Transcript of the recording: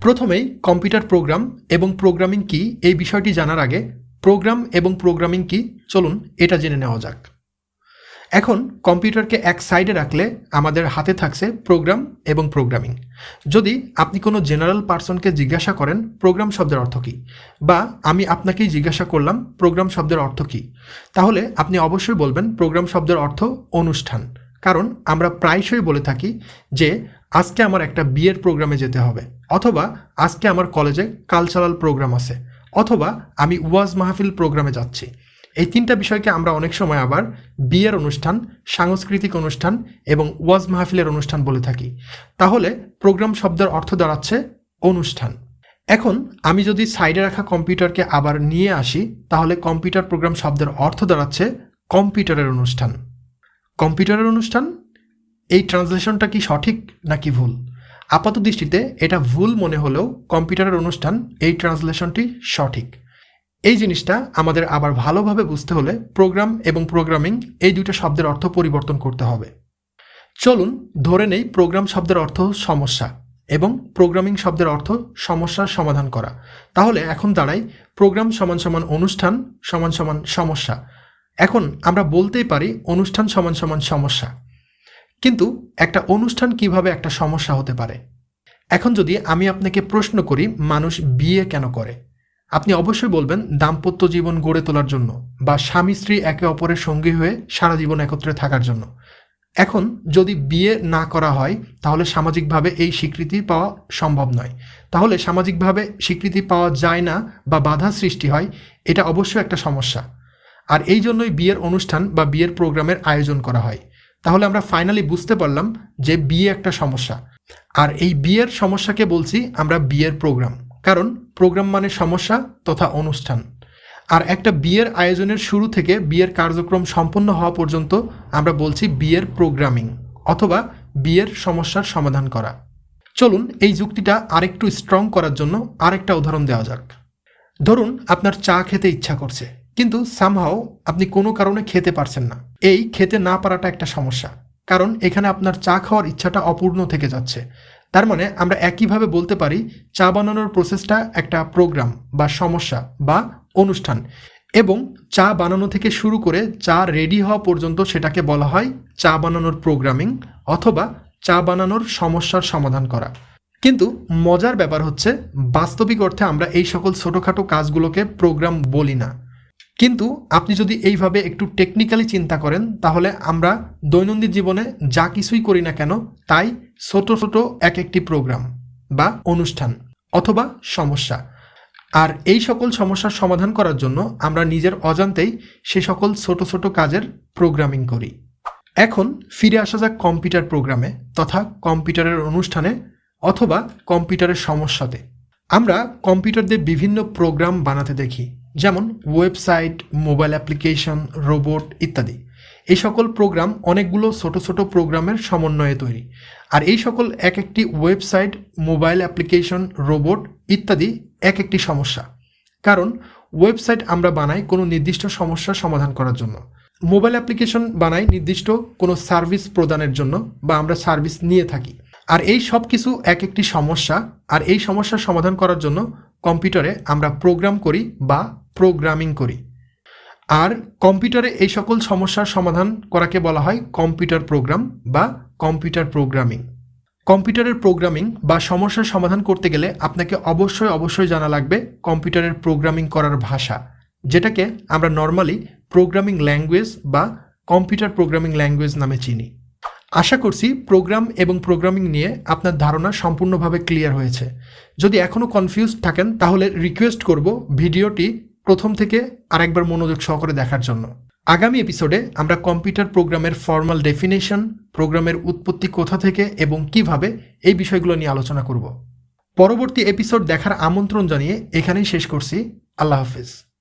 প্রথমেই computer program এবং programming কি এই বিষয়টি জানার আগে প্রোগ্রাম এবং প্রোগ্রামিং কি? চলুন এটা জেনে নেওয়া যাক। এখন কম্পিউটারকে এক সাইডে রাখলে আমাদের হাতে থাকছে প্রোগ্রাম এবং প্রোগ্রামিং। যদি আপনি কোনো জেনারেল পার্সনকে জিজ্ঞাসা করেন, প্রোগ্রাম শব্দের অর্থ কী? বা আমি আপনাকেই জিজ্ঞাসা করলাম, প্রোগ্রাম শব্দের অর্থ কী? তাহলে আপনি অবশ্যই বলবেন, প্রোগ্রাম শব্দের অর্থ অনুষ্ঠান। কারণ আমরা প্রায়শই বলে থাকি যে আজকে আমার একটা বিয়ের প্রোগ্রামে যেতে হবে, অথবা আজকে আমার কলেজে কালচারাল প্রোগ্রাম আছে, অথবা আমি ওয়াজ মাহফিল প্রোগ্রামে যাচ্ছি। এই তিনটা বিষয়কে আমরা অনেক সময় আবার বিয়ের অনুষ্ঠান, সাংস্কৃতিক অনুষ্ঠান এবং ওয়াজ মাহফিলের অনুষ্ঠান বলে থাকি। তাহলে প্রোগ্রাম শব্দের অর্থ দাঁড়াচ্ছে অনুষ্ঠান। এখন আমি যদি সাইডে রাখা কম্পিউটারকে আবার নিয়ে আসি, তাহলে কম্পিউটার প্রোগ্রাম শব্দের অর্থ দাঁড়াচ্ছে কম্পিউটারের অনুষ্ঠান। কম্পিউটারের অনুষ্ঠান এই ট্রান্সলেশনটা কি সঠিক নাকি ভুল? আপাত দৃষ্টিতে এটা ভুল মনে হলেও কম্পিউটারের অনুষ্ঠান এই ট্রান্সলেশনটি সঠিক। এই জিনিসটা আমাদের আবার ভালোভাবে বুঝতে হলে প্রোগ্রাম এবং প্রোগ্রামিং এই দুটো শব্দের অর্থ পরিবর্তন করতে হবে। চলুন ধরে নেই প্রোগ্রাম শব্দের অর্থ সমস্যা এবং প্রোগ্রামিং শব্দের অর্থ সমস্যার সমাধান করা। তাহলে এখন দাঁড়ায় প্রোগ্রাম সমান সমান অনুষ্ঠান সমান সমান সমস্যা। এখন আমরা বলতেই পারি অনুষ্ঠান সমান সমান সমস্যা। কিন্তু একটা অনুষ্ঠান কীভাবে একটা সমস্যা হতে পারে? এখন যদি আমি আপনাকে প্রশ্ন করি, মানুষ বিয়ে কেন করে? আপনি অবশ্যই বলবেন, দাম্পত্য জীবন গড়ে তোলার জন্য বা স্বামী স্ত্রী একে অপরের সঙ্গী হয়ে সারা জীবন একত্রে থাকার জন্য। এখন যদি বিয়ে না করা হয়, তাহলে সামাজিকভাবে এই স্বীকৃতি পাওয়া সম্ভব নয়। তাহলে সামাজিকভাবে স্বীকৃতি পাওয়া যায় না বা বাধা সৃষ্টি হয়, এটা অবশ্যই একটা সমস্যা। আর এই জন্যই বিয়ের অনুষ্ঠান বা বিয়ের প্রোগ্রামের আয়োজন করা হয়। তাহলে আমরা ফাইনালি বুঝতে পারলাম যে বিয়ে একটা সমস্যা। আর এই বিয়ের সমস্যাকে বলছি আমরা বিয়ের প্রোগ্রাম কারণ প্রোগ্রাম মানে সমস্যা তথা অনুষ্ঠান। আর একটা বিয়ের আয়োজনের শুরু থেকে বিয়ের কার্যক্রম সম্পন্ন হওয়া পর্যন্ত আমরা বলছি বিয়ের প্রোগ্রামিং অথবা বিয়ের সমস্যার সমাধান করা। চলুন এই যুক্তিটা আরেকটু স্ট্রং করার জন্য আরেকটা উদাহরণ দেওয়া যাক। ধরুন আপনার চা খেতে ইচ্ছা করছে। কিন্তু সামহাও আপনি কোনো কারণে খেতে পারছেন না। এই খেতে না পারাটা একটা সমস্যা। কারণ এখানে আপনার চা খাওয়ার ইচ্ছাটা অপূর্ণ থেকে যাচ্ছে। তার মানে আমরা একইভাবে বলতে পারি, চা বানানোর প্রসেসটা একটা প্রোগ্রাম বা সমস্যা বা অনুষ্ঠান। এবং চা বানানো থেকে শুরু করে চা রেডি হওয়া পর্যন্ত সেটাকে বলা হয় চা বানানোর প্রোগ্রামিং অথবা চা বানানোর সমস্যার সমাধান করা। কিন্তু মজার ব্যাপার হচ্ছে, বাস্তবিক অর্থে আমরা এই সকল ছোটোখাটো কাজগুলোকে প্রোগ্রাম বলি না। কিন্তু আপনি যদি এইভাবে একটু টেকনিক্যালি চিন্তা করেন, তাহলে আমরা দৈনন্দিন জীবনে যা কিছুই করি না কেন, তাই ছোট ছোট এক একটি প্রোগ্রাম বা অনুষ্ঠান অথবা সমস্যা। আর এই সকল সমস্যার সমাধান করার জন্য আমরা নিজের অজান্তেই সে সকল ছোট ছোট কাজের প্রোগ্রামিং করি। এখন ফিরে আসা যাক কম্পিউটার প্রোগ্রামে তথা কম্পিউটারের অনুষ্ঠানে অথবা কম্পিউটারের সমস্যাতে। আমরা কম্পিউটার দিয়ে বিভিন্ন প্রোগ্রাম বানাতে দেখি। যেমন ওয়েবসাইট, মোবাইল অ্যাপ্লিকেশন, রোবট ইত্যাদি। এই সকল প্রোগ্রাম অনেকগুলো ছোট ছোট প্রোগ্রামের সমন্বয়ে তৈরি। আর এই সকল এক একটি ওয়েবসাইট, মোবাইল অ্যাপ্লিকেশন, রোবট ইত্যাদি এক একটি সমস্যা। কারণ ওয়েবসাইট আমরা বানাই কোনো নির্দিষ্ট সমস্যার সমাধান করার জন্য। মোবাইল অ্যাপ্লিকেশন বানাই নির্দিষ্ট কোনো সার্ভিস প্রদানের জন্য বা আমরা সার্ভিস নিয়ে থাকি। আর এই সব কিছু এক একটি সমস্যা, আর এই সমস্যার সমাধান করার জন্য কম্পিউটারে আমরা প্রোগ্রাম করি বা প্রোগ্রামিং করি। আর কম্পিউটারে এই সকল সমস্যার সমাধান করাকে বলা হয় কম্পিউটার প্রোগ্রাম বা কম্পিউটার প্রোগ্রামিং। কম্পিউটারের প্রোগ্রামিং বা সমস্যার সমাধান করতে গেলে আপনাকে অবশ্যই অবশ্যই জানা লাগবে কম্পিউটারের প্রোগ্রামিং করার ভাষা, যেটাকে আমরা নর্মালি প্রোগ্রামিং ল্যাঙ্গুয়েজ বা কম্পিউটার প্রোগ্রামিং ল্যাঙ্গুয়েজ নামে চিনি। আশা করছি প্রোগ্রাম এবং প্রোগ্রামিং নিয়ে আপনার ধারণা সম্পূর্ণভাবে ক্লিয়ার হয়েছে। যদি এখনও কনফিউজড থাকেন, তাহলে রিকোয়েস্ট করব ভিডিওটি প্রথম থেকে আরেকবার মনোযোগ সহকারে দেখার জন্য। আগামী এপিসোডে আমরা কম্পিউটার প্রোগ্রামের ফর্মাল ডেফিনেশন, প্রোগ্রামের উৎপত্তি কোথা থেকে এবং কীভাবে এই বিষয়গুলো নিয়ে আলোচনা করব। পরবর্তী এপিসোড দেখার আমন্ত্রণ জানিয়ে এখানেই শেষ করছি। আল্লাহ হাফিজ।